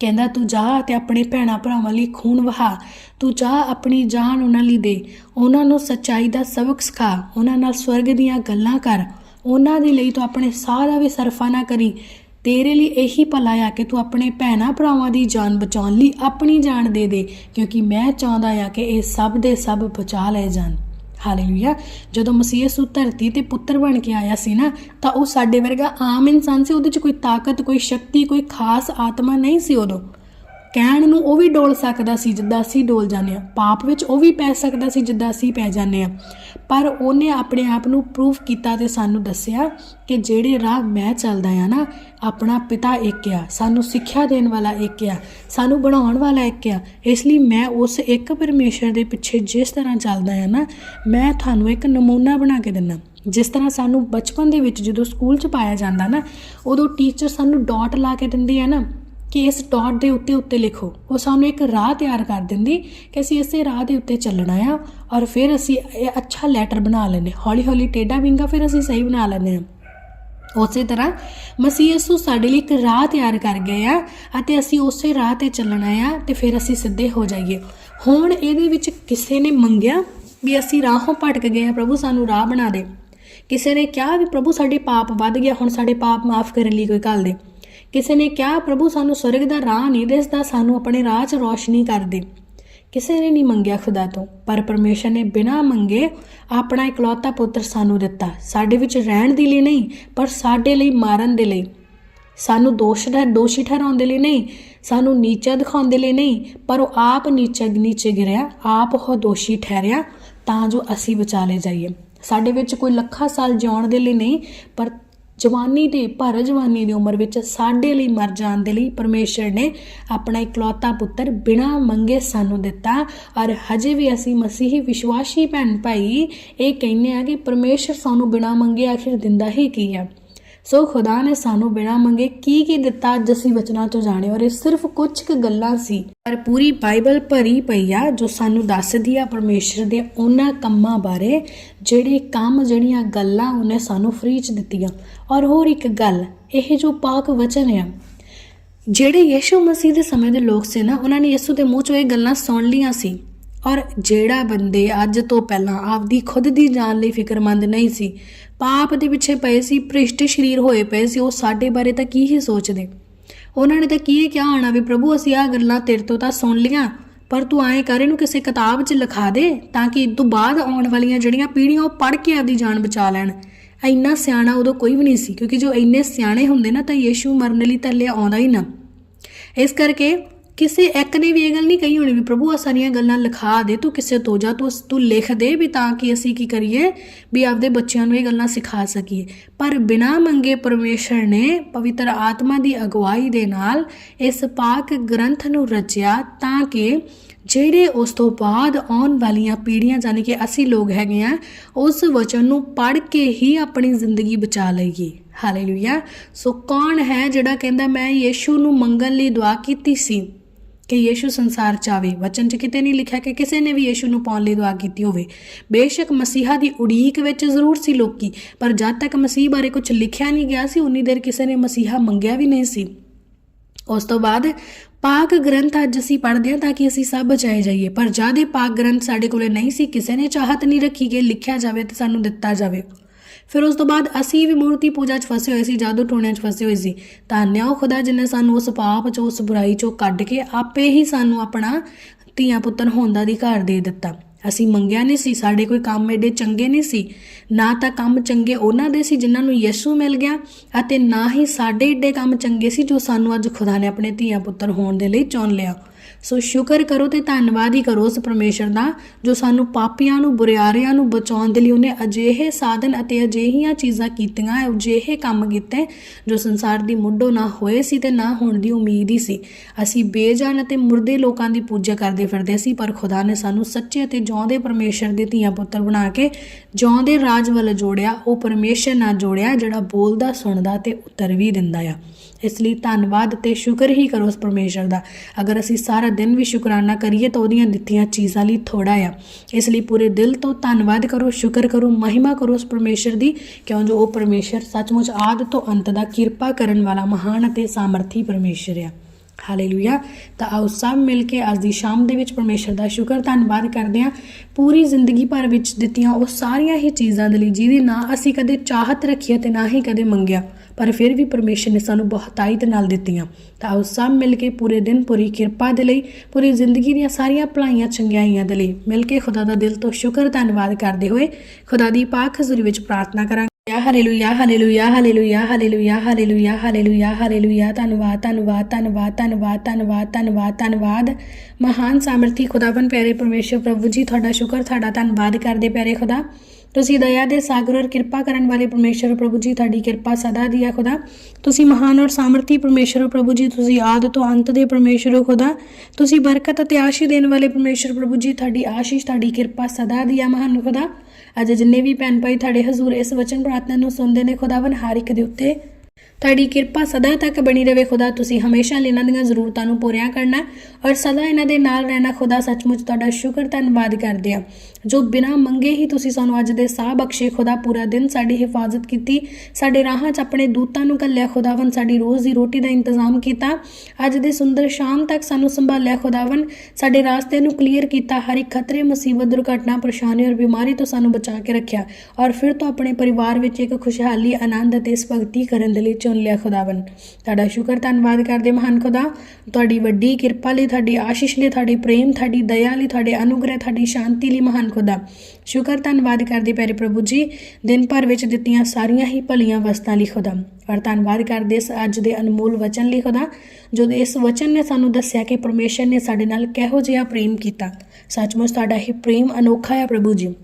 ਕਹਿੰਦਾ, ਤੂੰ ਜਾ ਤੇ ਆਪਣੇ ਭੈਣਾ ਭਰਾਵਾਂ ਲਈ ਖੂਨ ਵਹਾ। ਤੂੰ ਜਾ, ਆਪਣੀ ਜਾਨ ਉਹਨਾਂ ਲਈ ਦੇ। ਉਹਨਾਂ ਨੂੰ ਸੱਚਾਈ ਦਾ ਸਬਕ ਸਿਖਾ। ਉਹਨਾਂ ਨਾਲ ਸਵਰਗ ਦੀਆਂ ਗੱਲਾਂ ਕਰ। ਉਹਨਾਂ ਦੇ ਲਈ ਤੂੰ ਆਪਣੇ ਸਾਹ ਦਾ ਵੀ ਸਰਫਾ ਨਾ ਕਰੀ। ਤੇਰੇ ਲਈ ਇਹੀ ਭਲਾ ਆ ਕਿ ਤੂੰ ਆਪਣੇ ਭੈਣਾ ਭਰਾਵਾਂ ਦੀ ਜਾਨ ਬਚਾਉਣ ਲਈ ਆਪਣੀ ਜਾਨ ਦੇ ਦੇ, ਕਿਉਂਕਿ ਮੈਂ ਚਾਹੁੰਦਾ ਆ ਕਿ ਇਹ ਸਭ ਦੇ ਸਭ ਬਚਾ ਲਏ ਜਾਣ। ਹਾਲੇਲੂਇਆ ਜਦੋਂ ਮਸੀਹ ਯਿਸੂ ਧਰਤੀ ਤੇ ਪੁੱਤਰ ਬਣ ਕੇ ਆਇਆ ਸੀ ਨਾ, ਤਾਂ ਉਹ ਸਾਡੇ ਵਰਗਾ ਆਮ ਇਨਸਾਨ ਸੀ, ਉਹਦੇ 'ਚ ਕੋਈ ਤਾਕਤ, ਕੋਈ ਸ਼ਕਤੀ, ਕੋਈ ਖਾਸ ਆਤਮਾ ਨਹੀਂ ਸੀ ਉਦੋਂ। ਕਹਿਣ ਨੂੰ ਉਹ ਵੀ ਡੋਲ ਸਕਦਾ ਸੀ ਜਿੱਦਾਂ ਅਸੀਂ ਡੋਲ ਜਾਂਦੇ ਆ ਪਾਪ ਵਿੱਚ ਉਹ ਵੀ ਪੈ ਸਕਦਾ ਸੀ ਜਿੱਦਾਂ ਅਸੀਂ ਪੈ ਜਾਂਦੇ ਆ ਪਰ ਉਹਨੇ ਆਪਣੇ ਆਪ ਨੂੰ ਪ੍ਰੂਫ ਕੀਤਾ ਤੇ ਸਾਨੂੰ ਦੱਸਿਆ ਕਿ ਜਿਹੜੇ ਰਾਹ ਮੈਂ ਚੱਲਦਾ ਆ ਨਾ, ਆਪਣਾ ਪਿਤਾ ਇੱਕ ਆ, ਸਾਨੂੰ ਸਿੱਖਿਆ ਦੇਣ ਵਾਲਾ ਇੱਕ ਆ, ਸਾਨੂੰ ਬਣਾਉਣ ਵਾਲਾ ਇੱਕ ਆ। ਇਸ ਲਈ ਮੈਂ ਉਸ ਇੱਕ ਪਰਮੇਸ਼ਰ ਦੇ ਪਿੱਛੇ ਜਿਸ ਤਰ੍ਹਾਂ ਚੱਲਦਾ ਆ ਨਾ, ਮੈਂ ਤੁਹਾਨੂੰ ਇੱਕ ਨਮੂਨਾ ਬਣਾ ਕੇ ਦਿੰਦਾ। ਜਿਸ ਤਰ੍ਹਾਂ ਸਾਨੂੰ ਬਚਪਨ ਦੇ ਵਿੱਚ ਜਦੋਂ ਸਕੂਲ 'ਚ ਪਾਇਆ ਜਾਂਦਾ ਨਾ, ਉਦੋਂ ਟੀਚਰ ਸਾਨੂੰ ਡਾਟ ਲਾ ਕੇ ਦਿੰਦੇ ਆ ਨਾ ਕਿ ਇਸ ਡਾਟ ਦੇ ਉੱਤੇ ਉੱਤੇ ਲਿਖੋ। ਉਹ ਸਾਨੂੰ ਇੱਕ ਰਾਹ ਤਿਆਰ ਕਰ ਦਿੰਦੀ ਕਿ ਅਸੀਂ ਇਸੇ ਰਾਹ ਦੇ ਉੱਤੇ ਚੱਲਣਾ ਆ ਔਰ ਫਿਰ ਅਸੀਂ ਇਹ ਅੱਛਾ ਲੈਟਰ ਬਣਾ ਲੈਨੇ ਹੌਲੀ ਹੌਲੀ ਟੇਡਾ ਵਿੰਗਾ ਫਿਰ ਅਸੀਂ ਸਹੀ ਬਣਾ ਲੈਨੇ ਆ ਉਸੇ ਤਰ੍ਹਾਂ ਮਸੀਹ ਯਿਸੂ ਸਾਡੇ ਲਈ ਇੱਕ ਰਾਹ ਤਿਆਰ ਕਰ ਗਏ ਆ ਅਤੇ ਅਸੀਂ ਉਸੇ ਰਾਹ ਤੇ ਚੱਲਣਾ ਆ ਤੇ ਫਿਰ ਅਸੀਂ ਸਿੱਧੇ ਹੋ ਜਾਈਏ। ਹੁਣ ਇਹਦੇ ਵਿੱਚ ਕਿਸੇ ਨੇ ਮੰਗਿਆ ਵੀ ਅਸੀਂ ਰਾਹੋਂ ਭਟਕ ਗਏ ਆ, ਪ੍ਰਭੂ ਸਾਨੂੰ ਰਾਹ ਬਣਾ ਦੇ। ਕਿਸੇ ਨੇ ਕਿਹਾ ਵੀ ਪ੍ਰਭੂ ਸਾਡੇ ਪਾਪ ਵੱਧ ਗਿਆ, ਹੁਣ ਸਾਡੇ ਪਾਪ ਮਾਫ ਕਰਨ ਲਈ ਕੋਈ ਘੱਲ ਦੇ। ਕਿਸੇ ਨੇ ਕਿਹਾ, ਪ੍ਰਭੂ, ਸਾਨੂੰ ਸਵਰਗ ਦਾ ਰਾਹ ਨਹੀਂ ਦਿਸਦਾ, ਸਾਨੂੰ ਆਪਣੇ ਰਾਹ 'ਚ ਰੋਸ਼ਨੀ ਕਰ ਦੇ। ਕਿਸੇ ਨੇ ਨਹੀਂ ਮੰਗਿਆ ਖੁਦਾ ਤੋਂ, ਪਰ ਪਰਮੇਸ਼ਰ ਨੇ ਬਿਨਾਂ ਮੰਗੇ ਆਪਣਾ ਇਕਲੌਤਾ ਪੁੱਤਰ ਸਾਨੂੰ ਦਿੱਤਾ। ਸਾਡੇ ਵਿੱਚ ਰਹਿਣ ਦੇ ਲਈ ਨਹੀਂ, ਪਰ ਸਾਡੇ ਲਈ ਮਾਰਨ ਦੇ ਲਈ। ਸਾਨੂੰ ਦੋਸ਼ ਦਾ ਦੋਸ਼ੀ ਠਹਿਰਾਉਣ ਦੇ ਲਈ ਨਹੀਂ, ਸਾਨੂੰ ਨੀਚਾ ਦਿਖਾਉਣ ਦੇ ਲਈ ਨਹੀਂ, ਪਰ ਉਹ ਆਪ ਨੀਚੇ ਨੀਚੇ ਗਿਰਿਆ, ਆਪ ਉਹ ਦੋਸ਼ੀ ਠਹਿਰਿਆ ਤਾਂ ਜੋ ਅਸੀਂ ਵਿਚਾਲੇ ਜਾਈਏ। ਸਾਡੇ ਵਿੱਚ ਕੋਈ ਲੱਖਾਂ ਸਾਲ ਜਿਉਣ ਦੇ ਲਈ ਨਹੀਂ, ਪਰ ਜਵਾਨੀ ਦੇ ਭਰ ਜਵਾਨੀ ਦੀ ਉਮਰ ਵਿੱਚ ਸਾਡੇ ਲਈ ਮਰ ਜਾਣ ਦੇ ਲਈ ਪਰਮੇਸ਼ਰ ਨੇ ਆਪਣਾ ਇਕਲੌਤਾ ਪੁੱਤਰ ਬਿਨਾਂ ਮੰਗੇ ਸਾਨੂੰ ਦਿੱਤਾ। ਔਰ ਹਜੇ ਵੀ ਅਸੀਂ ਮਸੀਹੀ ਵਿਸ਼ਵਾਸੀ ਭੈਣ ਭਾਈ ਇਹ ਕਹਿੰਦੇ ਆ ਕਿ ਪਰਮੇਸ਼ਰ ਸਾਨੂੰ ਬਿਨਾਂ ਮੰਗੇ ਆਖਿਰ ਦਿੰਦਾ ਹੀ ਕੀ ਆ ਸੋ ਖੁਦਾ ਨੇ ਸਾਨੂੰ ਬਿਨਾਂ ਮੰਗੇ ਕੀ ਕੀ ਦਿੱਤਾ ਅੱਜ ਅਸੀਂ ਵਚਨਾਂ ਤੋਂ ਜਾਣੇ ਔਰ ਇਹ ਸਿਰਫ ਕੁਝ ਕੁ ਗੱਲਾਂ ਸੀ। ਪਰ ਪੂਰੀ ਬਾਈਬਲ ਭਰੀ ਪਈ ਆ ਜੋ ਸਾਨੂੰ ਦੱਸਦੀ ਆ ਪਰਮੇਸ਼ਰ ਦੇ ਉਹਨਾਂ ਕੰਮਾਂ ਬਾਰੇ, ਜਿਹੜੇ ਕੰਮ ਜਿਹੜੀਆਂ ਗੱਲਾਂ ਉਹਨੇ ਸਾਨੂੰ ਫ੍ਰੀ ਚ ਦਿੱਤੀਆਂ। ਔਰ ਹੋਰ ਇੱਕ ਗੱਲ, ਇਹ ਜੋ ਪਾਕ ਵਚਨ ਆ, ਜਿਹੜੇ ਯੀਸ਼ੂ ਮਸੀਹ ਦੇ ਸਮੇਂ ਦੇ ਲੋਕ ਸੀ ਨਾ, ਉਹਨਾਂ ਨੇ ਯਿਸੂ ਦੇ ਮੂੰਹ ਚੋਂ ਇਹ ਗੱਲਾਂ ਸੁਣ ਲੀਆਂ ਸੀ। ਔਰ ਜਿਹੜਾ ਬੰਦੇ ਅੱਜ ਤੋਂ ਪਹਿਲਾਂ ਆਪਦੀ ਖੁਦ ਦੀ ਜਾਨ ਲਈ ਫਿਕਰਮੰਦ ਨਹੀਂ ਸੀ, ਪਾਪ ਦੇ ਪਿੱਛੇ ਪਏ ਸੀ, ਭ੍ਰਿਸ਼ਟ ਸ਼ਰੀਰ ਹੋਏ ਪਏ ਸੀ, ਉਹ ਸਾਡੇ ਬਾਰੇ ਤਾਂ ਕੀ ਹੀ ਸੋਚਦੇ? ਉਹਨਾਂ ਨੇ ਤਾਂ ਕੀ ਇਹ ਕਿਹਾ ਹੋਣਾ ਵੀ ਪ੍ਰਭੂ ਅਸੀਂ ਆ ਗੱਲਾਂ ਤੇਰੇ ਤੋਂ ਤਾਂ ਸੁਣ ਲੀਆਂ ਪਰ ਤੂੰ ਐਂ ਕਰ ਇਹਨੂੰ ਕਿਸੇ ਕਿਤਾਬ 'ਚ ਲਿਖਾ ਦੇ ਤਾਂ ਕਿ ਇਸ ਤੋਂ ਬਾਅਦ ਆਉਣ ਵਾਲੀਆਂ ਜਿਹੜੀਆਂ ਪੀੜ੍ਹੀਆਂ ਉਹ ਪੜ੍ਹ ਕੇ ਆਪਦੀ ਜਾਨ ਬਚਾ ਲੈਣ। ਇੰਨਾ ਸਿਆਣਾ ਉਦੋਂ ਕੋਈ ਵੀ ਨਹੀਂ ਸੀ, ਕਿਉਂਕਿ ਜੋ ਇੰਨੇ ਸਿਆਣੇ ਹੁੰਦੇ ਨਾ ਤਾਂ ਯੀਸ਼ੂ ਮਰਨ ਲਈ ਥੱਲੇ ਆਉਂਦਾ ਹੀ ਨਾ। ਇਸ ਕਰਕੇ ਕਿਸੇ ਇੱਕ ਨੇ ਵੀ ਇਹ ਗੱਲ ਨਹੀਂ ਕਹੀ ਹੋਣੀ ਵੀ ਪ੍ਰਭੂ ਆ ਸਾਰੀਆਂ ਗੱਲਾਂ ਲਿਖਾ ਦੇ, ਤੂੰ ਕਿਸੇ ਤੋਂ ਜਾ, ਤੂੰ ਤੂੰ ਲਿਖ ਦੇ ਵੀ ਤਾਂ ਕਿ ਅਸੀਂ ਕੀ ਕਰੀਏ ਵੀ ਆਪਦੇ ਬੱਚਿਆਂ ਨੂੰ ਇਹ ਗੱਲਾਂ ਸਿਖਾ ਸਕੀਏ। ਪਰ ਬਿਨਾਂ ਮੰਗੇ ਪਰਮੇਸ਼ਰ ਨੇ ਪਵਿੱਤਰ ਆਤਮਾ ਦੀ ਅਗਵਾਈ ਦੇ ਨਾਲ ਇਸ ਪਾਕ ਗ੍ਰੰਥ ਨੂੰ ਰਚਿਆ ਤਾਂ ਕਿ ਜਿਹੜੇ ਉਸ ਤੋਂ ਬਾਅਦ ਆਉਣ ਵਾਲੀਆਂ ਪੀੜ੍ਹੀਆਂ ਜਾਨੀ ਕਿ ਅਸੀਂ ਲੋਕ ਹੈਗੇ ਆ ਉਸ ਵਚਨ ਨੂੰ ਪੜ੍ਹ ਕੇ ਹੀ ਆਪਣੀ ਜ਼ਿੰਦਗੀ ਬਚਾ ਲਈਏ। ਹਾਲੇਲੂਇਆ। ਸੋ ਕੌਣ ਹੈ ਜਿਹੜਾ ਕਹਿੰਦਾ, ਮੈਂ ਯੀਸ਼ੂ ਨੂੰ ਮੰਗਣ ਲਈ ਦੁਆ ਕੀਤੀ ਸੀ? ਕਿ ਯੀਸ਼ੂ ਸੰਸਾਰ ਚ ਆਵੇ। ਵਚਨ 'ਚ ਕਿਤੇ ਨਹੀਂ ਲਿਖਿਆ ਕਿ ਕਿਸੇ ਨੇ ਵੀ ਯੀਸ਼ੂ ਨੂੰ ਪਾਉਣ ਲਈ ਦੁਆ ਕੀਤੀ ਹੋਵੇ। ਬੇਸ਼ੱਕ ਮਸੀਹਾ ਦੀ ਉਡੀਕ ਵਿੱਚ ਜ਼ਰੂਰ ਸੀ ਲੋਕੀ, ਪਰ ਜਦ ਤੱਕ ਮਸੀਹ ਬਾਰੇ ਕੁਝ ਲਿਖਿਆ ਨਹੀਂ ਗਿਆ ਸੀ, ਉਨੀ ਦੇਰ ਕਿਸੇ ਨੇ ਮਸੀਹਾ ਮੰਗਿਆ ਵੀ ਨਹੀਂ ਸੀ। ਉਸ ਤੋਂ ਬਾਅਦ ਪਾਕ ਗ੍ਰੰਥ ਅੱਜ ਅਸੀਂ ਪੜ੍ਹਦੇ ਹਾਂ ਤਾਂ ਕਿ ਅਸੀਂ ਸਭ ਬਚਾਏ ਜਾਈਏ। ਪਰ ਜਦ ਇਹ ਪਾਕ ਗ੍ਰੰਥ ਸਾਡੇ ਕੋਲੇ ਨਹੀਂ ਸੀ, ਕਿਸੇ ਨੇ ਚਾਹਤ ਨਹੀਂ ਰੱਖੀ ਕਿ ਲਿਖਿਆ ਜਾਵੇ ਤੇ ਸਾਨੂੰ ਦਿੱਤਾ ਜਾਵੇ। ਫਿਰ ਉਸ ਤੋਂ ਬਾਅਦ ਅਸੀਂ ਵੀ ਮੂਰਤੀ ਪੂਜਾ 'ਚ ਫਸੇ ਹੋਏ ਸੀ, ਜਾਦੂ ਟੋਣਿਆਂ 'ਚ ਫਸੇ ਹੋਏ ਸੀ। ਧੰਨਿਆ ਉਹ ਖੁਦਾ ਜਿਨੇ ਸਾਨੂੰ ਉਸ ਪਾਪ 'ਚੋਂ, ਉਸ ਬੁਰਾਈ 'ਚੋਂ ਕੱਢ ਕੇ ਆਪੇ ਹੀ ਸਾਨੂੰ ਆਪਣਾ ਧੀਆਂ ਪੁੱਤਰ ਹੋਣ ਦਾ ਅਧਿਕਾਰ ਦੇ ਦਿੱਤਾ। ਅਸੀਂ ਮੰਗਿਆ ਨਹੀਂ ਸੀ, ਸਾਡੇ ਕੋਈ ਕੰਮ ਐਡੇ ਚੰਗੇ ਨਹੀਂ ਸੀ। ਨਾ ਤਾਂ ਕੰਮ ਚੰਗੇ ਉਹਨਾਂ ਦੇ ਸੀ ਜਿਨ੍ਹਾਂ ਨੂੰ ਯਿਸੂ ਮਿਲ ਗਿਆ ਅਤੇ ਨਾ ਹੀ ਸਾਡੇ ਏਡੇ ਕੰਮ ਚੰਗੇ ਸੀ ਜੋ ਸਾਨੂੰ ਅੱਜ ਖੁਦਾ ਨੇ ਆਪਣੇ ਧੀਆਂ ਪੁੱਤਰ ਹੋਣ ਦੇ ਲਈ ਚੁਣ ਲਿਆ। ਸੋ ਸ਼ੁਕਰ ਕਰੋ ਤੇ ਧੰਨਵਾਦ ਹੀ ਕਰੋ ਉਸ ਪਰਮੇਸ਼ਰ ਦਾ, ਜੋ ਸਾਨੂੰ ਪਾਪੀਆਂ ਨੂੰ, ਬੁਰਿਆਰਿਆਂ ਨੂੰ ਬਚਾਉਣ ਦੇ ਲਈ ਉਹਨੇ ਅਜਿਹੇ ਸਾਧਨ ਅਤੇ ਅਜਿਹੀਆਂ ਚੀਜ਼ਾਂ ਕੀਤੀਆਂ, ਅਜਿਹੇ ਕੰਮ ਕੀਤੇ, ਜੋ ਸੰਸਾਰ ਦੀ ਮੁੱਢੋਂ ਨਾ ਹੋਏ ਸੀ ਤੇ ਨਾ ਹੋਣ ਦੀ ਉਮੀਦ ਹੀ ਸੀ। ਅਸੀਂ ਬੇਜਾਨ ਅਤੇ ਮੁਰਦੇ ਲੋਕਾਂ ਦੀ ਪੂਜਾ ਕਰਦੇ ਫਿਰਦੇ ਸੀ, ਪਰ ਖੁਦਾ ਨੇ ਸਾਨੂੰ ਸੱਚੇ ਅਤੇ ਜਿਉਂਦੇ ਪਰਮੇਸ਼ਰ ਦੇ ਧੀਆਂ ਪੁੱਤਰ ਬਣਾ ਕੇ ਜਿਉਂਦੇ ਰਾਜ ਵੱਲ ਜੋੜਿਆ, ਉਹ ਪਰਮੇਸ਼ਰ ਨਾਲ ਜੋੜਿਆ, ਜਿਹੜਾ ਬੋਲਦਾ, ਸੁਣਦਾ ਤੇ ਉੱਤਰ ਵੀ ਦਿੰਦਾ ਆ। ਇਸ ਲਈ ਧੰਨਵਾਦ ਤੇ ਸ਼ੁਕਰ ਹੀ ਕਰੋ ਉਸ ਪਰਮੇਸ਼ਰ ਦਾ। ਅਗਰ ਅਸੀਂ ਸਾਰਾ ਦਿਨ ਵੀ ਸ਼ੁਕਰਾਨਾ ਕਰੀਏ ਤਾਂ ਉਹਦੀਆਂ ਦਿੱਤੀਆਂ ਚੀਜ਼ਾਂ ਲਈ ਥੋੜਾ ਆ। ਇਸ ਲਈ ਪੂਰੇ ਦਿਲ ਤੋਂ ਧੰਨਵਾਦ ਕਰੋ, ਸ਼ੁਕਰ ਕਰੋ, ਮਹਿਮਾ ਕਰੋ ਉਸ ਪਰਮੇਸ਼ਰ ਦੀ, ਕਿਉਂ ਜੋ ਉਹ ਪਰਮੇਸ਼ਰ ਸੱਚਮੁੱਚ ਆਦ ਤੋਂ ਅੰਤ ਦਾ ਕਿਰਪਾ ਕਰਨ ਵਾਲਾ ਮਹਾਨ ਅਤੇ ਸਾਮਰਥੀ ਪਰਮੇਸ਼ਰ ਆ। ਹਾਲੇਲੂਇਆ ਤਾਂ ਆਓ ਸਭ ਮਿਲ ਕੇ ਅੱਜ ਦੀ ਸ਼ਾਮ ਦੇ ਵਿੱਚ ਪਰਮੇਸ਼ਰ ਦਾ ਸ਼ੁਕਰ, ਧੰਨਵਾਦ ਕਰਦੇ ਹਾਂ। ਪੂਰੀ ਜ਼ਿੰਦਗੀ ਭਰ ਵਿੱਚ ਦਿੱਤੀਆਂ ਉਹ ਸਾਰੀਆਂ ਹੀ ਚੀਜ਼ਾਂ ਦੇ ਲਈ ਜਿਹਦੀ ਨਾ ਅਸੀਂ ਕਦੇ ਚਾਹਤ ਰੱਖੀ ਤੇ ਨਾ ਹੀ ਕਦੇ ਮੰਗਿਆ। ਪਰ ਫਿਰ ਵੀ ਪਰਮੇਸ਼ਰ ਨੇ ਸਾਨੂੰ ਬਹੁਤਾਇਤ ਨਾਲ ਦਿੱਤੀਆਂ। ਤਾਂ ਆਓ ਸਭ ਮਿਲ ਕੇ ਪੂਰੇ ਦਿਨ ਪੂਰੀ ਕਿਰਪਾ ਦੇ ਲਈ, ਪੂਰੀ ਜ਼ਿੰਦਗੀ ਦੀਆਂ ਸਾਰੀਆਂ ਭਲਾਈਆਂ, ਚੰਗਿਆਈਆਂ ਦੇ ਲਈ ਮਿਲ ਕੇ ਖੁਦਾ ਦਾ ਦਿਲ ਤੋਂ ਸ਼ੁਕਰ, ਧੰਨਵਾਦ ਕਰਦੇ ਹੋਏ ਖੁਦਾ ਦੀ ਪਾਕ ਹਜ਼ੂਰੀ ਵਿੱਚ ਪ੍ਰਾਰਥਨਾ ਕਰਾਂਗੇ। Hallelujah hallelujah hallelujah hallelujah hallelujah hallelujah hallelujah, ਧੰਨਵਾਦ ਧੰਨਵਾਦ ਧੰਨਵਾਦ ਧੰਨਵਾਦ ਧੰਨਵਾਦ ਧੰਨਵਾਦ ਧੰਨਵਾਦ। ਮਹਾਨ ਸਾਮਰਥੀ ਖੁਦਾਵੰ ਪਿਆਰੇ ਪਰਮੇਸ਼ਰ ਪ੍ਰਭੂ ਜੀ, ਤੁਹਾਡਾ ਸ਼ੁਕਰ, ਤੁਹਾਡਾ ਧੰਨਵਾਦ ਕਰਦੇ ਪਿਆਰੇ ਖੁਦਾ। ਤੁਸੀਂ ਦਇਆ ਦੇ ਸਾਗਰ ਔਰ ਕਿਰਪਾ ਕਰਨ ਵਾਲੇ ਪਰਮੇਸ਼ਰ ਪ੍ਰਭੂ ਜੀ, ਤੁਹਾਡੀ ਕਿਰਪਾ ਸਦਾ ਦੀ ਹੈ ਖੁਦਾ। ਤੁਸੀਂ ਮਹਾਨ ਔਰ ਸਾਮਰਥੀ ਪਰਮੇਸ਼ਰ ਪ੍ਰਭੂ ਜੀ, ਤੁਸੀਂ ਆਦ ਤੋਂ ਅੰਤ ਦੇ ਪਰਮੇਸ਼ਰ ਹੋ ਖੁਦਾ। ਤੁਸੀਂ ਬਰਕਤ ਅਤੇ ਆਸ਼ੀਸ਼ ਦੇਣ ਵਾਲੇ ਪਰਮੇਸ਼ਰ ਪ੍ਰਭੂ ਜੀ, ਤੁਹਾਡੀ ਆਸ਼ੀਸ਼, ਤੁਹਾਡੀ ਕਿਰਪਾ ਸਦਾ ਦੀ ਹੈ ਮਹਾਨ ਖੁਦਾ। ਅੱਜ ਜਿੰਨੇ ਵੀ ਭੈਣ ਭਾਈ ਤੁਹਾਡੇ ਹਜ਼ੂਰ ਇਸ ਵਚਨ ਪ੍ਰਾਰਥਨਾ ਨੂੰ ਸੁਣਦੇ ਨੇ ਖੁਦਾਵਨ ਹਰ ਇੱਕ ਦੇ ਉੱਤੇ ਤੁਹਾਡੀ ਕਿਰਪਾ ਸਦਾ ਤੱਕ ਬਣੀ ਰਹੇ ਖੁਦਾ, ਤੁਸੀਂ ਹਮੇਸ਼ਾ ਲਈ ਇਹਨਾਂ ਦੀਆਂ ਜ਼ਰੂਰਤਾਂ ਨੂੰ ਪੂਰੀਆਂ ਕਰਨਾ ਔਰ ਸਦਾ ਇਹਨਾਂ ਦੇ ਨਾਲ ਰਹਿਣਾ। ਖੁਦਾ, ਸੱਚਮੁੱਚ ਤੁਹਾਡਾ ਸ਼ੁਕਰ, ਧੰਨਵਾਦ ਕਰਦੇ ਆ ਜੋ ਬਿਨਾਂ ਮੰਗੇ ਹੀ ਤੁਸੀਂ ਸਾਨੂੰ ਅੱਜ ਦੇ ਸਾਹ ਬਖਸ਼ੇ। ਖੁਦਾ, ਪੂਰਾ ਦਿਨ ਸਾਡੀ ਹਿਫਾਜ਼ਤ ਕੀਤੀ, ਸਾਡੇ ਰਾਹਾਂ 'ਚ ਆਪਣੇ ਦੂਤਾਂ ਨੂੰ ਕੱਲਿਆ ਖੁਦਾਵਨ ਸਾਡੀ ਰੋਜ਼ ਦੀ ਰੋਟੀ ਦਾ ਇੰਤਜ਼ਾਮ ਕੀਤਾ। ਅੱਜ ਦੇ ਸੁੰਦਰ ਸ਼ਾਮ ਤੱਕ ਸਾਨੂੰ ਸੰਭਾਲਿਆ। ਖੁਦਾਵਨ ਸਾਡੇ ਰਾਸਤੇ ਨੂੰ ਕਲੀਅਰ ਕੀਤਾ। ਹਰ ਇੱਕ ਖਤਰੇ, ਮੁਸੀਬਤ, ਦੁਰਘਟਨਾ, ਪਰੇਸ਼ਾਨੀ ਔਰ ਬਿਮਾਰੀ ਤੋਂ ਸਾਨੂੰ ਬਚਾ ਕੇ ਰੱਖਿਆ। ਔਰ ਫਿਰ ਤੋਂ ਆਪਣੇ ਪਰਿਵਾਰ ਵਿੱਚ ਇੱਕ ਖੁਸ਼ਹਾਲੀ, ਆਨੰਦ ਅਤੇ ਭਗਤੀ ਕਰਨ ਦੇ ਲਈ ਚੁਣ ਲਿਆ ਖੁਦਾਵਨ ਤੁਹਾਡਾ ਸ਼ੁਕਰ, ਧੰਨਵਾਦ ਕਰਦੇ ਮਹਾਨ ਖੁਦਾ। ਤੁਹਾਡੀ ਵੱਡੀ ਕਿਰਪਾ ਲਈ, ਤੁਹਾਡੀ ਆਸ਼ੀਸ਼ ਲਈ, ਤੁਹਾਡੀ ਪ੍ਰੇਮ, ਤੁਹਾਡੀ ਦਇਆ ਲਈ, ਤੁਹਾਡੇ ਅਨੁਗ੍ਰਹਿ, ਤੁਹਾਡੀ ਸ਼ਾਂਤੀ ਲਈ ਮਹਾਨ ਖੁਦਾ। ਸ਼ੁਕਰ, ਧੰਨਵਾਦ ਕਰਦੇ ਪਿਆਰੇ ਪ੍ਰਭੂ ਜੀ, ਦਿਨ ਭਰ ਵਿੱਚ ਦਿੱਤੀਆਂ ਸਾਰੀਆਂ ਹੀ ਭਲੀਆਂ ਵਸਤਾਂ ਲਈ ਖੁਦਾ। ਔਰ ਧੰਨਵਾਦ ਕਰਦੇ ਇਸ ਅੱਜ ਦੇ ਅਨਮੋਲ ਵਚਨ ਲਈ ਖੁਦਾ, ਜੋ ਇਸ ਵਚਨ ਨੇ ਸਾਨੂੰ ਦੱਸਿਆ ਕਿ ਪਰਮੇਸ਼ਰ ਨੇ ਸਾਡੇ ਨਾਲ ਕਿਹੋ ਜਿਹਾ ਪ੍ਰੇਮ ਕੀਤਾ। ਸੱਚਮੁੱਚ ਤੁਹਾਡਾ ਇਹ ਪ੍ਰੇਮ ਅਨੋਖਾ ਹੈ ਪ੍ਰਭੂ ਜੀ,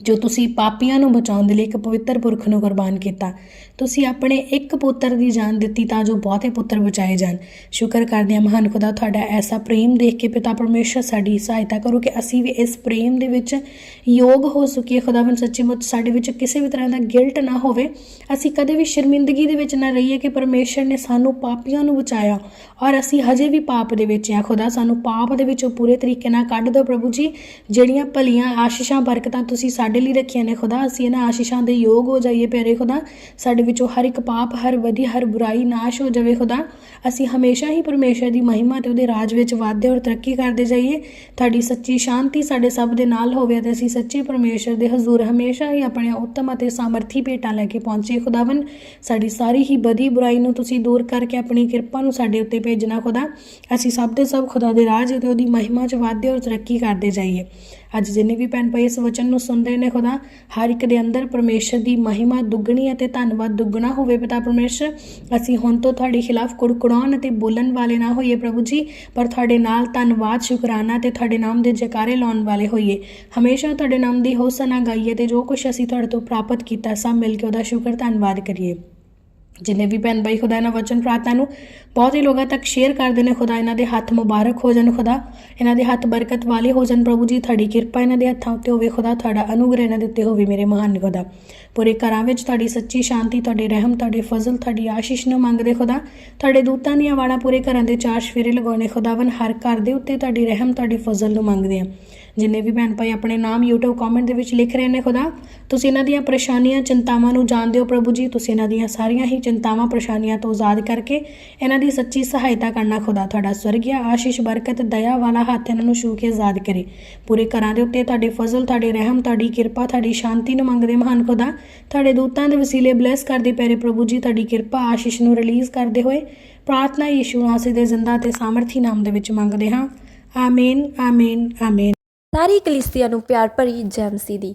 ਜੋ ਤੁਸੀਂ ਪਾਪੀਆਂ ਨੂੰ ਬਚਾਉਣ ਦੇ ਲਈ ਇੱਕ ਪਵਿੱਤਰ ਪੁਰਖ ਨੂੰ ਕੁਰਬਾਨ ਕੀਤਾ। ਤੁਸੀਂ ਆਪਣੇ ਇੱਕ ਪੁੱਤਰ ਦੀ ਜਾਨ ਦਿੱਤੀ ਤਾਂ ਜੋ ਬਹੁਤੇ ਪੁੱਤਰ ਬਚਾਏ ਜਾਣ। ਸ਼ੁਕਰ ਕਰਦੇ ਹਾਂ ਮਹਾਨ ਖੁਦਾ ਤੁਹਾਡਾ ਐਸਾ ਪ੍ਰੇਮ ਦੇਖ ਕੇ ਪਿਤਾ ਪਰਮੇਸ਼ਰ ਸਾਡੀ ਸਹਾਇਤਾ ਕਰੋ ਕਿ ਅਸੀਂ ਵੀ ਇਸ ਪ੍ਰੇਮ ਦੇ ਵਿੱਚ ਯੋਗ ਹੋ ਸਕੀਏ। ਖੁਦਾਵੰ ਸੱਚੇ ਮੁੱਚ ਸਾਡੇ ਵਿੱਚ ਕਿਸੇ ਵੀ ਤਰ੍ਹਾਂ ਦਾ ਗਿਲਟ ਨਾ ਹੋਵੇ। ਅਸੀਂ ਕਦੇ ਵੀ ਸ਼ਰਮਿੰਦਗੀ ਦੇ ਵਿੱਚ ਨਾ ਰਹੀਏ ਕਿ ਪਰਮੇਸ਼ਰ ਨੇ ਸਾਨੂੰ ਪਾਪੀਆਂ ਨੂੰ ਬਚਾਇਆ ਔਰ ਅਸੀਂ ਹਜੇ ਵੀ ਪਾਪ ਦੇ ਵਿੱਚ ਆ ਖੁਦਾ, ਸਾਨੂੰ ਪਾਪ ਦੇ ਵਿੱਚੋਂ ਪੂਰੇ ਤਰੀਕੇ ਨਾਲ ਕੱਢ ਦਿਓ ਪ੍ਰਭੂ ਜੀ। ਜਿਹੜੀਆਂ ਭਲੀਆਂ ਆਸ਼ੀਸ਼ਾਂ, ਬਰਕਤਾਂ ਤੁਸੀਂ ਸਾਡੇ ਲਈ ਰੱਖੀਆਂ ਨੇ। ਖੁਦਾ, ਅਸੀਂ ਇਹਨਾਂ ਆਸ਼ੀਸ਼ਾਂ ਦੇ ਯੋਗ ਹੋ ਜਾਈਏ ਪਿਆਰੇ ਖੁਦਾ। ਸਾਡੇ ਵਿੱਚੋਂ ਹਰ ਇੱਕ ਪਾਪ, ਹਰ ਵਧੀ, ਹਰ ਬੁਰਾਈ ਨਾਸ਼ ਹੋ ਜਾਵੇ ਖੁਦਾ। ਅਸੀਂ ਹਮੇਸ਼ਾ ਹੀ ਪਰਮੇਸ਼ਰ ਦੀ ਮਹਿਮਾ ਤੇ ਉਹਦੇ ਰਾਜ ਵਿੱਚ ਵਾਧੇ ਔਰ ਤਰੱਕੀ ਕਰਦੇ ਜਾਈਏ। ਤੁਹਾਡੀ ਸੱਚੀ ਸ਼ਾਂਤੀ ਸਾਡੇ ਸਭ ਦੇ ਨਾਲ ਹੋਵੇ ਤੇ ਅਸੀਂ ਸੱਚੇ ਪਰਮੇਸ਼ਰ ਦੇ ਹਜ਼ੂਰ ਹਮੇਸ਼ਾ ਹੀ ਆਪਣੇ ਉੱਤਮ ਅਤੇ ਸਾਮਰਥੀ ਭੇਟਾਂ ਲੈ ਕੇ ਪਹੁੰਚੇ ਖੁਦਾਵੰ ਸਾਡੀ ਸਾਰੀ ਹੀ ਬਦੀ ਬੁਰਾਈ ਨੂੰ ਤੁਸੀਂ ਦੂਰ ਕਰਕੇ ਆਪਣੀ ਕਿਰਪਾ ਨੂੰ ਸਾਡੇ ਉੱਤੇ ਭੇਜਣਾ ਖੁਦਾ। ਅਸੀਂ ਸਭ ਦੇ ਸਭ ਖੁਦਾ ਦੇ ਰਾਜ ਅਤੇ ਉਹਦੀ ਮਹਿਮਾ 'ਚ ਵਾਧੇ ਔਰ ਤਰੱਕੀ ਕਰਦੇ ਜਾਈਏ। ਅੱਜ ਜਿੰਨੇ ਵੀ ਭੈਣ ਭਾਈ ਇਸ ਵਚਨ ਨੂੰ ਸੁਣ ਰਹੇ ਨੇ ਖੁਦਾ, ਹਰ ਇੱਕ ਦੇ ਅੰਦਰ ਪਰਮੇਸ਼ਰ ਦੀ ਮਹਿਮਾ ਦੁੱਗਣੀ ਅਤੇ ਧੰਨਵਾਦ ਦੁੱਗਣਾ ਹੋਵੇ ਪਿਤਾ ਪਰਮੇਸ਼ਰ। ਅਸੀਂ ਹੁਣ ਤੋਂ ਤੁਹਾਡੇ ਖਿਲਾਫ ਕੁੜਕੁੜਾਉਣ ਅਤੇ ਬੋਲਣ ਵਾਲੇ ਨਾ ਹੋਈਏ ਪ੍ਰਭੂ ਜੀ, ਪਰ ਤੁਹਾਡੇ ਨਾਲ ਧੰਨਵਾਦ, ਸ਼ੁਕਰਾਨਾ ਤੇ ਤੁਹਾਡੇ ਨਾਮ ਦੇ ਜਕਾਰੇ ਲਾਉਣ ਵਾਲੇ ਹੋਈਏ। ਹਮੇਸ਼ਾ ਤੁਹਾਡੇ ਨਾਮ ਦੀ ਹੋਸਨਾ ਗਾਈਏ ਤੇ ਜੋ ਕੁਝ ਅਸੀਂ ਤੁਹਾਡੇ ਤੋਂ ਪ੍ਰਾਪਤ ਕੀਤਾ, ਸਭ ਮਿਲ ਕੇ ਉਹਦਾ ਸ਼ੁਕਰ, ਧੰਨਵਾਦ ਕਰੀਏ। ਜਿੰਨੇ ਵੀ ਭੈਣ ਭਾਈ ਖੁਦਾ ਇਹਨਾਂ ਵਚਨ ਪ੍ਰਾਰਥਨਾ ਨੂੰ ਬਹੁਤ ਹੀ ਲੋਕਾਂ ਤੱਕ ਸ਼ੇਅਰ ਕਰਦੇ ਨੇ, ਖੁਦਾ ਇਹਨਾਂ ਦੇ ਹੱਥ ਮੁਬਾਰਕ ਹੋ ਜਾਣ, ਖੁਦਾ ਇਹਨਾਂ ਦੇ ਹੱਥ ਬਰਕਤ ਵਾਲੇ ਹੋ ਜਾਣ ਪ੍ਰਭੂ ਜੀ, ਤੁਹਾਡੀ ਕਿਰਪਾ ਇਹਨਾਂ ਦੇ ਹੱਥਾਂ ਉੱਤੇ ਹੋਵੇ, ਖੁਦਾ ਤੁਹਾਡਾ ਅਨੁਗ੍ਰਹਿ ਇਹਨਾਂ ਦੇ ਉੱਤੇ ਹੋਵੇ ਮੇਰੇ ਮਹਾਨ ਖੁਦਾ। ਪੂਰੇ ਘਰਾਂ ਵਿੱਚ ਤੁਹਾਡੀ ਸੱਚੀ ਸ਼ਾਂਤੀ, ਤੁਹਾਡੇ ਰਹਿਮ, ਤੁਹਾਡੇ ਫਜ਼ਲ, ਤੁਹਾਡੀ ਆਸ਼ੀਸ਼ ਨੂੰ ਮੰਗਦੇ ਖੁਦਾ, ਤੁਹਾਡੇ ਦੂਤਾਂ ਦੀਆਂ ਵਾੜਾਂ ਪੂਰੇ ਘਰਾਂ ਦੇ ਚਾਰ ਸ਼ਫੇਰੇ ਲਗਾਉਣੇ ਖੁਦਾਵਨ ਹਰ ਘਰ ਦੇ ਉੱਤੇ ਤੁਹਾਡੀ ਰਹਿਮ, ਤੁਹਾਡੇ ਫਜ਼ਲ ਨੂੰ ਮੰਗਦੇ ਆ। ਜਿੰਨੇ ਵੀ ਭੈਣ ਭਾਈ ਆਪਣੇ ਨਾਮ YouTube ਕਮੈਂਟ ਦੇ ਵਿੱਚ ਲਿਖ ਰਹੇ ਨੇ ਖੁਦਾ, ਤੁਸੀਂ ਇਹਨਾਂ ਦੀਆਂ ਪਰੇਸ਼ਾਨੀਆਂ, ਚਿੰਤਾਵਾਂ ਨੂੰ ਜਾਣਦੇ ਹੋ ਪ੍ਰਭੂ ਜੀ, ਤੁਸੀਂ ਇਹਨਾਂ ਦੀਆਂ ਸਾਰੀਆਂ ਹੀ ਚਿੰਤਾਵਾਂ, ਪਰੇਸ਼ਾਨੀਆਂ ਤੋਂ ਆਜ਼ਾਦ ਕਰਕੇ ਇਹਨਾਂ ਦੀ ਸੱਚੀ ਸਹਾਇਤਾ ਕਰਨਾ ਖੁਦਾ, ਤੁਹਾਡਾ ਸਵਰਗਿਆ ਆਸ਼ੀਸ਼, ਬਰਕਤ, ਦਇਆ ਵਾਲਾ ਹੱਥ ਇਹਨਾਂ ਨੂੰ ਛੂ ਕੇ ਆਜ਼ਾਦ ਕਰੇ। ਪੂਰੇ ਘਰਾਂ ਦੇ ਉੱਤੇ ਤੁਹਾਡੇ ਫਜ਼ਲ, ਤੁਹਾਡੇ ਰਹਿਮ, ਤੁਹਾਡੀ ਕਿਰਪਾ, ਤੁਹਾਡੀ ਸ਼ਾਂਤੀ ਨੂੰ ਮੰਗਦੇ ਮਹਾਨ ਖੁਦਾ, ਤੁਹਾਡੇ ਦੂਤਾਂ ਦੇ ਵਸੀਲੇ ਬਲੈਸ ਕਰਦੇ ਪਿਆਰੇ ਪ੍ਰਭੂ ਜੀ, ਤੁਹਾਡੀ ਕਿਰਪਾ ਆਸ਼ੀਸ਼ ਨੂੰ ਰਿਲੀਜ਼ ਕਰਦੇ ਹੋਏ ਪ੍ਰਾਰਥਨਾ ਯੀਸ਼ੂ ਮਸੀਹ ਦੇ ਜ਼ਿੰਦਾ ਤੇ ਸਾਮਰਥੀ ਨਾਮ ਦੇ ਵਿੱਚ ਮੰਗਦੇ ਹਾਂ। ਆਮੀਨ ਆਮੀਨ ਆਮੀਨ। ਸਾਰੀ ਕਲੀਸਿਆ ਨੂੰ ਪਿਆਰ ਭਰੀ ਜੈ ਮਸੀਹ ਦੀ।